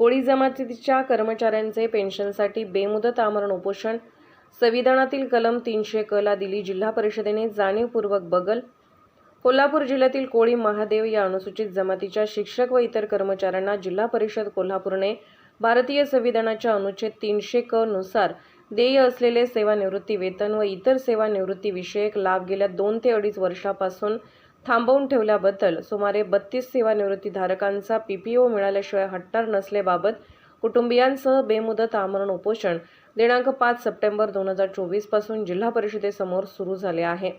कोळी जमातीच्या कर्मचाऱ्यांचे पेन्शनसाठी बेमुदत आमरण उपोषण. संविधानातील कलम तीनशे कला दिली जिल्हा परिषदेने जाणीवपूर्वक बगल. कोल्हापूर जिल्ह्यातील कोळी महादेव या अनुसूचित जमातीच्या शिक्षक व इतर कर्मचाऱ्यांना जिल्हा परिषद कोल्हापूरने भारतीय संविधानाच्या अनुच्छेद तीनशे क नुसार देय असलेले सेवानिवृत्ती वेतन व इतर सेवानिवृत्तीविषयक लाभ गेल्या दोन ते अडीच वर्षापासून थांबवून ठेवल्याबद्दल सुमारे बत्तीस सेवानिवृत्तीधारकांचा पी पी ओ मिळाल्याशिवाय हटणार नसल्याबाबत कुटुंबियांसह बेमुदत आमरण उपोषण दिनांक पाच सप्टेंबर दोन हजार चोवीसपासून जिल्हा परिषदेसमोर सुरू झाले आहे.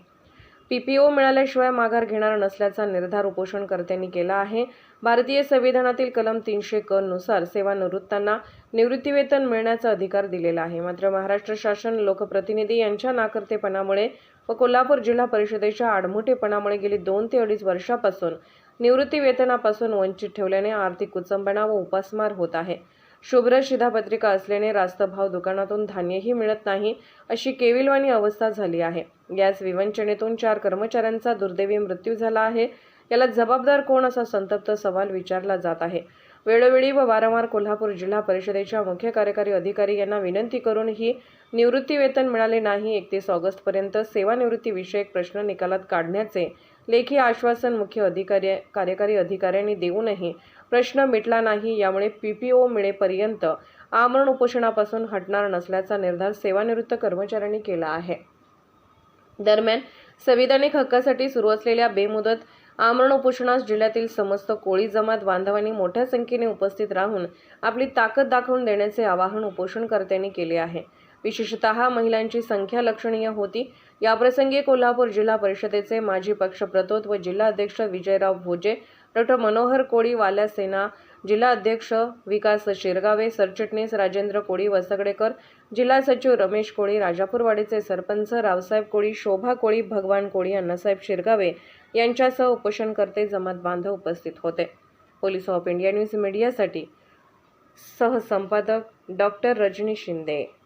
पीपीओ मिळाल्याशिवाय माघार घेणार नसल्याचा निर्धार उपोषणकर्त्यांनी केला आहे. भारतीय संविधानातील कलम तीनशे क नुसार सेवानिवृत्तांना निवृत्तीवेतन मिळण्याचा अधिकार दिलेला आहे. मात्र महाराष्ट्र शासन लोकप्रतिनिधी यांच्या नाकर्तेपणामुळे व कोल्हापूर जिल्हा परिषदेच्या आडमुठेपणामुळे गेली दोन ते अडीच वर्षापासून निवृत्तीवेतनापासून वंचित ठेवल्याने आर्थिक कुचंबणा व उपासमार होत आहे. शुभ्र शिधापत्रिका असल्याने रास्त भाव दुकानातून धान्यही मिळत नाही अशी केविलवाणी अवस्था झाली आहे. याच विवंचनेतून चार कर्मचाऱ्यांचा दुर्दैवी मृत्यू झाला आहे. याला जबाबदार कोण असा संतप्त सवाल विचारला जात आहे. वेळोवेळी व वारंवार कोल्हापूर जिल्हा परिषदेच्या मुख्य कार्यकारी अधिकारी यांना विनंती करून ही निवृत्ती वेतन मिळाले नाही. एकतीस ऑगस्टपर्यंत सेवानिवृत्ती विषयक प्रश्न निकालात काढण्याचे लेखी आश्वासन मुख्य अधिकारी कार्यकारी अधिकाऱ्यांनी देऊनही प्रश्न मिटला नाही यामुळे पी पी ओ मिळेपर्यंत आमरण उपोषणापासून हटणार नसल्याचा निर्धार सेवानिवृत्त कर्मचाऱ्यांनी केला आहे. दरम्यान संविधानिक हक्कासाठी सुरू असलेल्या बेमुदत आमरण उपोषणास जिल्ह्यातील समस्त कोळी जमात बांधवांनी मोठ्या संख्येने उपस्थित राहून आपली ताकद दाखवून देण्याचे आवाहन उपोषणकर्त्यांनी केले आहे. विशेषतः महिलांची संख्या लक्षणीय होती. याप्रसंगी कोल्हापूर जिल्हा परिषदेचे माजी पक्षप्रतोद व जिल्हाध्यक्ष विजयराव भोजे डॉक्टर मनोहर कोळी वाल्यासेना जिल्हा अध्यक्ष विकास शिरगावे सरचिटणीस राजेंद्र कोळी वसगडेकर जिल्हा सचिव रमेश कोळी राजापूरवाडीचे सरपंच रावसाहेब कोळी शोभा कोळी भगवान कोळी अण्णासाहेब शिरगावे यांच्यासह उपोषणकर्ते जमात बांधव उपस्थित होते. पोलीस ऑफ इंडिया न्यूज मीडियासाठी सहसंपादक डॉक्टर रजनी शिंदे.